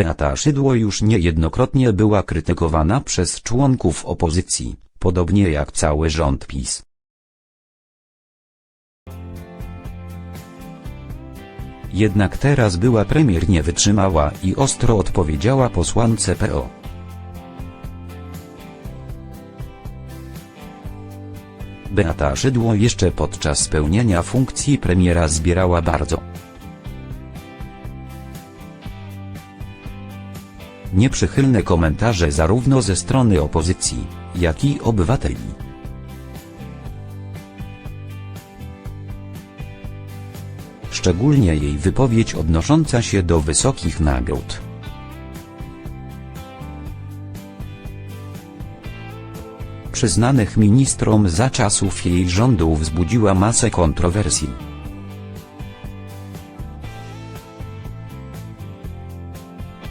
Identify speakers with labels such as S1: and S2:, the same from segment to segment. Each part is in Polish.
S1: Beata Szydło już niejednokrotnie była krytykowana przez członków opozycji, podobnie jak cały rząd PiS. Jednak teraz była premier nie wytrzymała i ostro odpowiedziała posłance PO. Beata Szydło jeszcze podczas pełnienia funkcji premiera zbierała bardzo nieprzychylne komentarze zarówno ze strony opozycji, jak i obywateli. Szczególnie jej wypowiedź odnosząca się do wysokich nagród. Przyznanych ministrom za czasów jej rządu wzbudziła masę kontrowersji.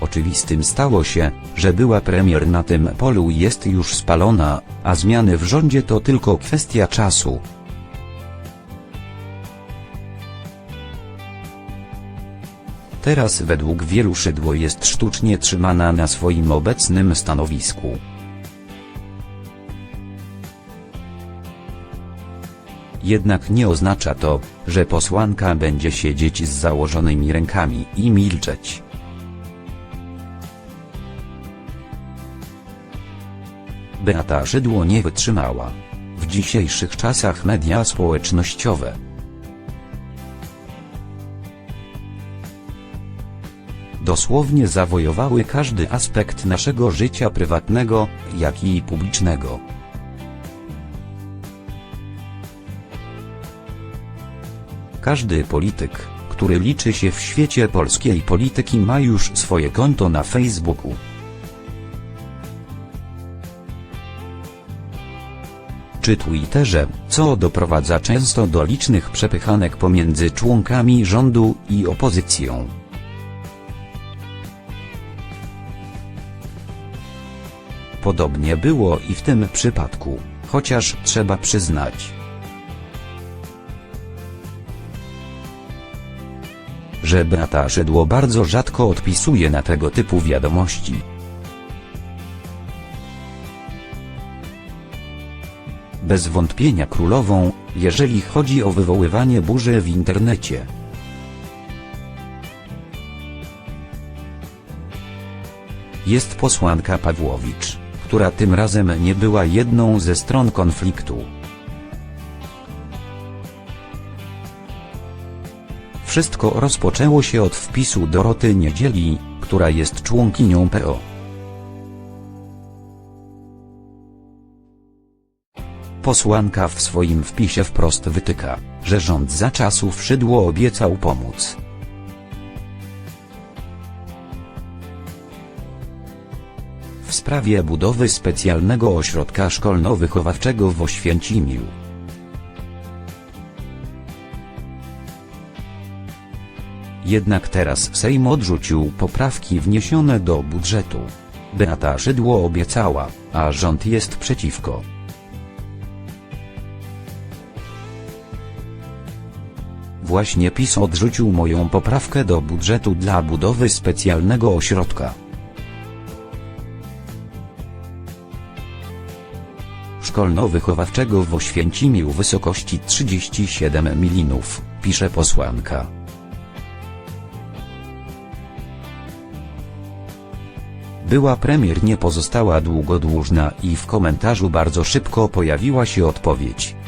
S1: Oczywistym stało się, że była premier na tym polu jest już spalona, a zmiany w rządzie to tylko kwestia czasu. Teraz według wielu Szydło jest sztucznie trzymana na swoim obecnym stanowisku. Jednak nie oznacza to, że posłanka będzie siedzieć z założonymi rękami i milczeć. Beata Szydło nie wytrzymała. W dzisiejszych czasach media społecznościowe dosłownie zawojowały każdy aspekt naszego życia prywatnego, jak i publicznego. Każdy polityk, który liczy się w świecie polskiej polityki ma już swoje konto na Facebooku. Czy Twitterze, co doprowadza często do licznych przepychanek pomiędzy członkami rządu i opozycją. Podobnie było i w tym przypadku, chociaż trzeba przyznać, że Beata Szydło bardzo rzadko odpisuje na tego typu wiadomości. Bez wątpienia królową, jeżeli chodzi o wywoływanie burzy w internecie. Jest posłanka Pawłowicz, która tym razem nie była jedną ze stron konfliktu. Wszystko rozpoczęło się od wpisu Doroty Niedzieli, która jest członkinią PO. Posłanka w swoim wpisie wprost wytyka, że rząd za czasów Szydło obiecał pomóc. W sprawie budowy specjalnego ośrodka szkolno-wychowawczego w Oświęcimiu. Jednak teraz Sejm odrzucił poprawki wniesione do budżetu. Beata Szydło obiecała, a rząd jest przeciwko. Właśnie PiS odrzucił moją poprawkę do budżetu dla budowy specjalnego ośrodka. Szkolno-wychowawczego w Oświęcimiu wysokości 37 milionów, pisze posłanka. Była premier nie pozostała długo dłużna i w komentarzu bardzo szybko pojawiła się odpowiedź.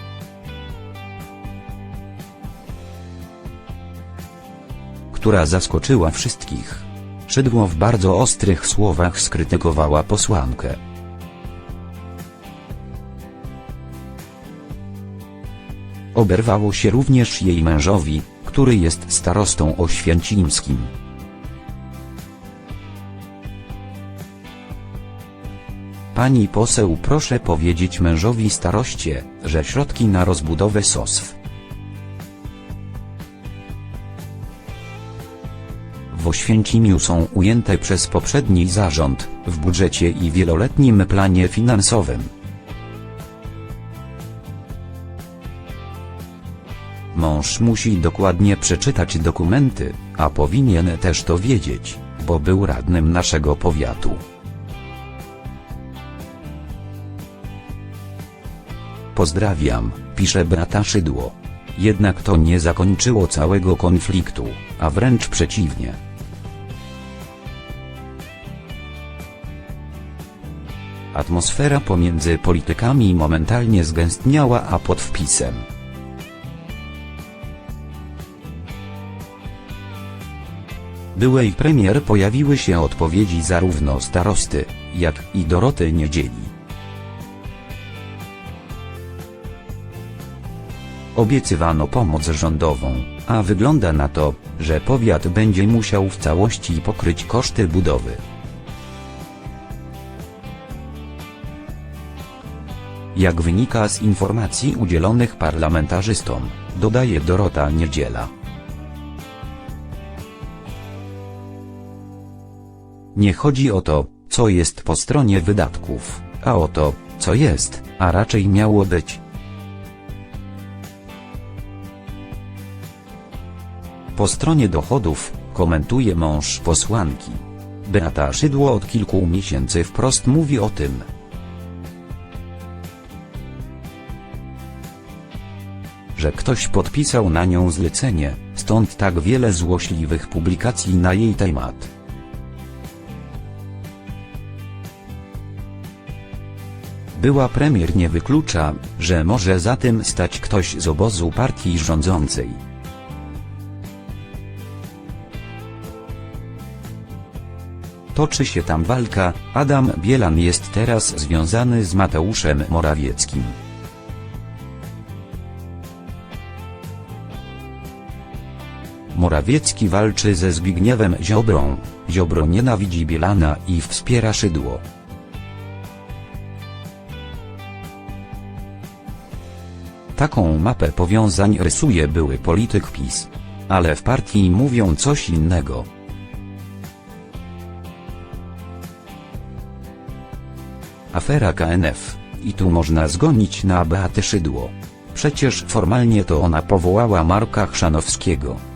S1: Która zaskoczyła wszystkich. Szydło w bardzo ostrych słowach skrytykowała posłankę. Oberwało się również jej mężowi, który jest starostą oświęcimskim. Pani poseł proszę powiedzieć mężowi staroście, że środki na rozbudowę SOSW w Oświęcimiu są ujęte przez poprzedni zarząd, w budżecie i wieloletnim planie finansowym. Mąż musi dokładnie przeczytać dokumenty, a powinien też to wiedzieć, Szydło był radnym naszego powiatu. Pozdrawiam, pisze Beata Szydło. Jednak to nie zakończyło całego konfliktu, a wręcz przeciwnie. Atmosfera pomiędzy politykami momentalnie zgęstniała a pod wpisem byłej premier pojawiły się odpowiedzi zarówno starosty, jak i Doroty Niedzieli. Obiecywano pomoc rządową, a wygląda na to, że powiat będzie musiał w całości pokryć koszty budowy. Jak wynika z informacji udzielonych parlamentarzystom, dodaje Dorota Niedziela. Nie chodzi o to, co jest po stronie wydatków, a o to, co jest, a raczej miało być. Po stronie dochodów, komentuje mąż posłanki. Beata Szydło od kilku miesięcy wprost mówi o tym. Że ktoś podpisał na nią zlecenie, stąd tak wiele złośliwych publikacji na jej temat. Była premier nie wyklucza, że może za tym stać ktoś z obozu partii rządzącej. Toczy się tam walka, Adam Bielan jest teraz związany z Mateuszem Morawieckim. Morawiecki walczy ze Zbigniewem Ziobrą, Ziobro nienawidzi Bielana i wspiera Szydło. Taką mapę powiązań rysuje były polityk PiS. Ale w partii mówią coś innego. Afera KNF. I tu można zgonić na Beatę Szydło. Przecież formalnie to ona powołała Marka Chrzanowskiego.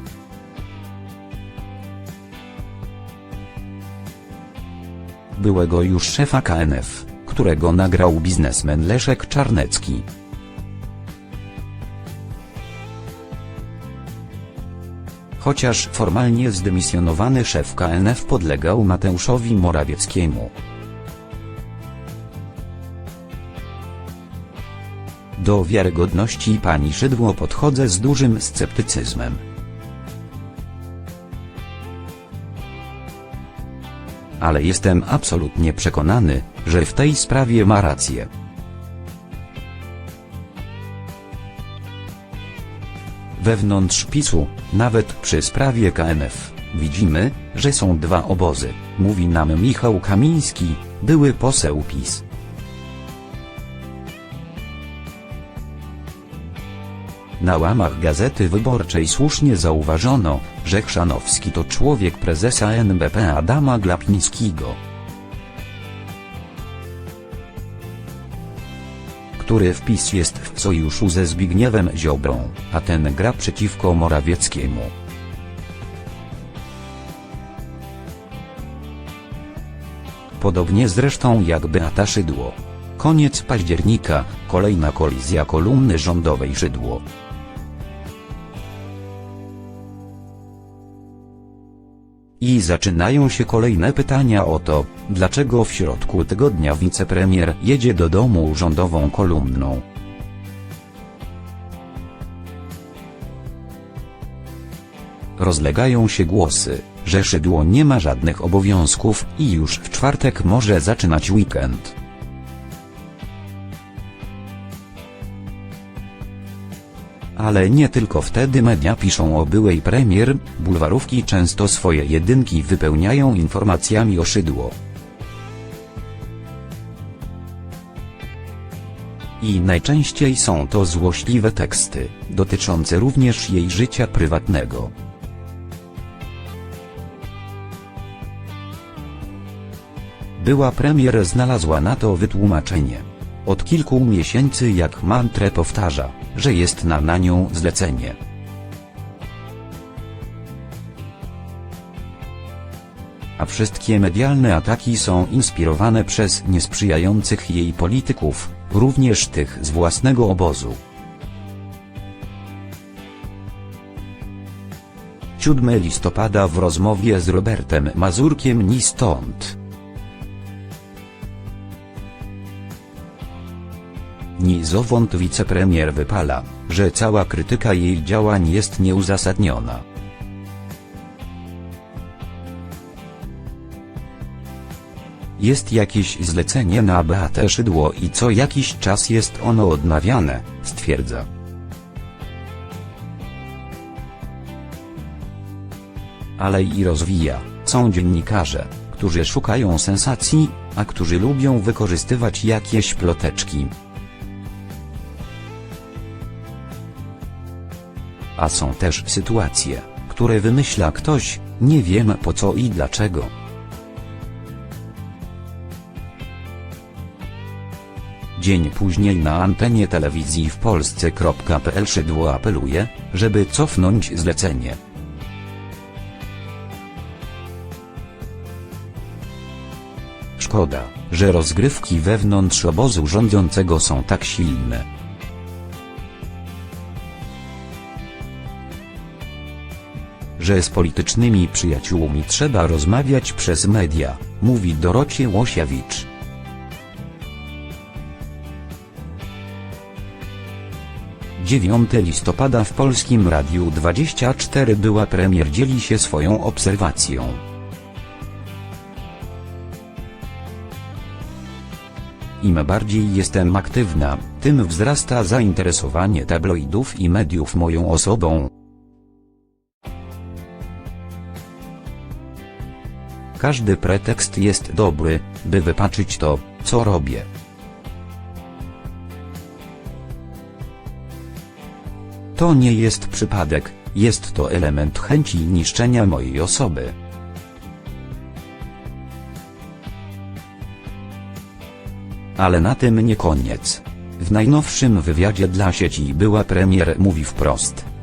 S1: Byłego już szefa KNF, którego nagrał biznesmen Leszek Czarnecki. Chociaż formalnie zdymisjonowany szef KNF podlegał Mateuszowi Morawieckiemu. Do wiarygodności pani Szydło podchodzę z dużym sceptycyzmem. Ale jestem absolutnie przekonany, że w tej sprawie ma rację. Wewnątrz PiSu, nawet przy sprawie KNF, widzimy, że są dwa obozy, mówi nam Michał Kamiński, były poseł PiS. Na łamach Gazety Wyborczej słusznie zauważono, że Chrzanowski to człowiek prezesa NBP Adama Glapińskiego. który wpis jest w sojuszu ze Zbigniewem Ziobrą, a ten gra przeciwko Morawieckiemu. Podobnie zresztą jak Beata Szydło. Koniec października, kolejna kolizja kolumny rządowej Szydło. I zaczynają się kolejne pytania o to, dlaczego w środku tygodnia wicepremier jedzie do domu rządową kolumną. Rozlegają się głosy, że Szydło nie ma żadnych obowiązków i już w czwartek może zaczynać weekend. Ale nie tylko wtedy media piszą o byłej premier, bulwarówki często swoje jedynki wypełniają informacjami o Szydło. I najczęściej są to złośliwe teksty, dotyczące również jej życia prywatnego. Była premier znalazła na to wytłumaczenie. Od kilku miesięcy jak mantrę powtarza, że jest na na nią zlecenie. a wszystkie medialne ataki są inspirowane przez niesprzyjających jej polityków, również tych z własnego obozu. 7 listopada w rozmowie z Robertem Mazurkiem ni stąd. Zowąd wicepremier wypala, że cała krytyka jej działań jest nieuzasadniona. Jest jakieś zlecenie na Beatę Szydło i co jakiś czas jest ono odnawiane, stwierdza. ale i rozwija. Są dziennikarze, którzy szukają sensacji, a którzy lubią wykorzystywać jakieś ploteczki. A są też sytuacje, które wymyśla ktoś, nie wiem po co i dlaczego. Dzień później na antenie telewizji w Polsce.pl Szydło apeluje, żeby cofnąć zlecenie. Szkoda, że rozgrywki wewnątrz obozu rządzącego są tak silne. Że z politycznymi przyjaciółmi trzeba rozmawiać przez media, mówi Dorocie Łosiewicz. Dziewiąte listopada w Polskim Radiu 24 była premier dzieli się swoją obserwacją. Im bardziej jestem aktywna, tym wzrasta zainteresowanie tabloidów i mediów moją osobą. Każdy pretekst jest dobry, by wypaczyć to, co robię. To nie jest przypadek, jest to element chęci niszczenia mojej osoby. Ale na tym nie koniec. W najnowszym wywiadzie dla sieci była premier mówi wprost.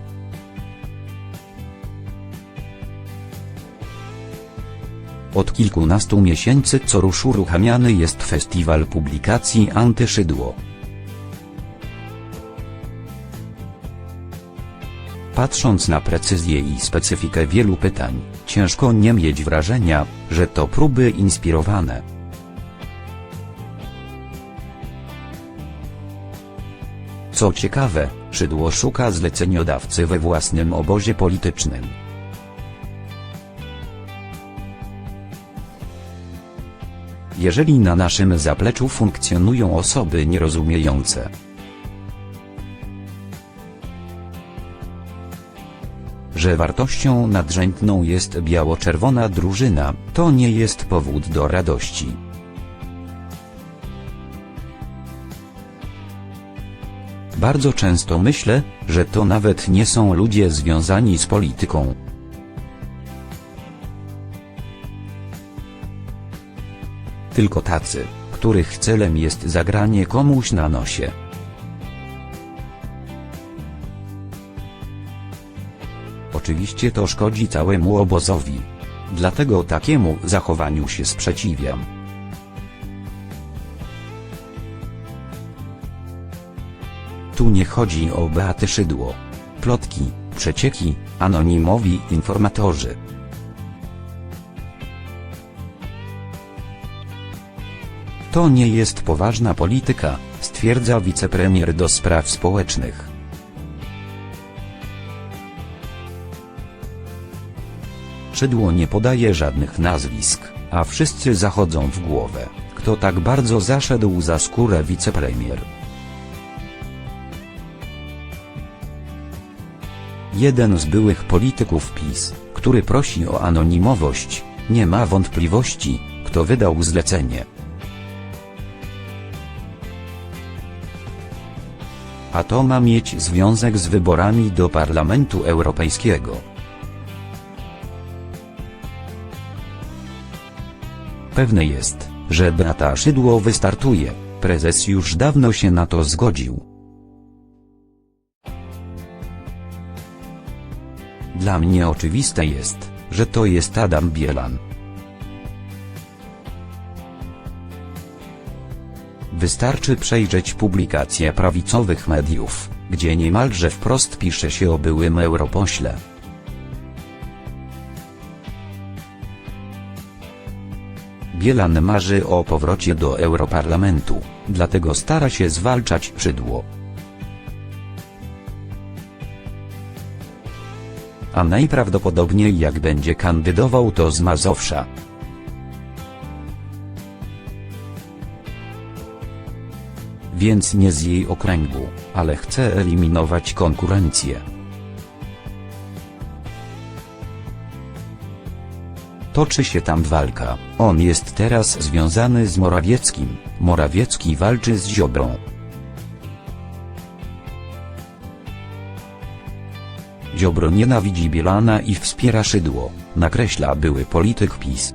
S1: Od kilkunastu miesięcy co rusz uruchamiany jest festiwal publikacji Antyszydło. Patrząc na precyzję i specyfikę wielu pytań, ciężko nie mieć wrażenia, że to próby inspirowane. Co ciekawe, Szydło szuka zleceniodawcy we własnym obozie politycznym. Jeżeli na naszym zapleczu funkcjonują osoby nierozumiejące, że wartością nadrzędną jest biało-czerwona drużyna, to nie jest powód do radości. Bardzo często myślę, że to nawet nie są ludzie związani z polityką. Tylko tacy, których celem jest zagranie komuś na nosie. Oczywiście to szkodzi całemu obozowi. Dlatego takiemu zachowaniu się sprzeciwiam. Tu nie chodzi o Beatę Szydło. Plotki, przecieki, anonimowi informatorzy. To nie jest poważna polityka, stwierdza wicepremier do spraw społecznych. Szydło nie podaje żadnych nazwisk, a wszyscy zachodzą w głowę, kto tak bardzo zaszedł za skórę wicepremier. Jeden z byłych polityków PiS, który prosi o anonimowość, nie ma wątpliwości, kto wydał zlecenie. A to ma mieć związek z wyborami do Parlamentu Europejskiego. Pewne jest, że Beata Szydło wystartuje, prezes już dawno się na to zgodził. Dla mnie oczywiste jest, że to jest Adam Bielan. Wystarczy przejrzeć publikacje prawicowych mediów, gdzie niemalże wprost pisze się o byłym europośle. Bielan marzy o powrocie do Europarlamentu, dlatego stara się zwalczać szydło. A najprawdopodobniej jak będzie kandydował to z Mazowsza. Więc nie z jej okręgu, ale chce eliminować konkurencję. Toczy się tam walka. On jest teraz związany z Morawieckim. Morawiecki walczy z Ziobrą. Ziobro nienawidzi Bielana i wspiera Szydło, nakreśla były polityk PiS.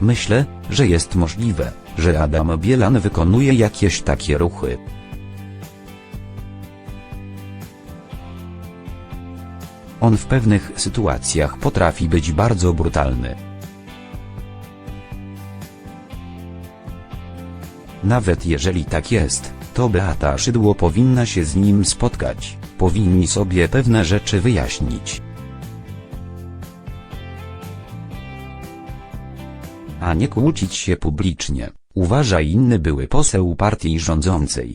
S1: Myślę, że jest możliwe, że Adam Bielan wykonuje jakieś takie ruchy. On w pewnych sytuacjach potrafi być bardzo brutalny. Nawet jeżeli tak jest, to Beata Szydło powinna się z nim spotkać, powinni sobie pewne rzeczy wyjaśnić. A nie kłócić się publicznie, uważa inny były poseł partii rządzącej.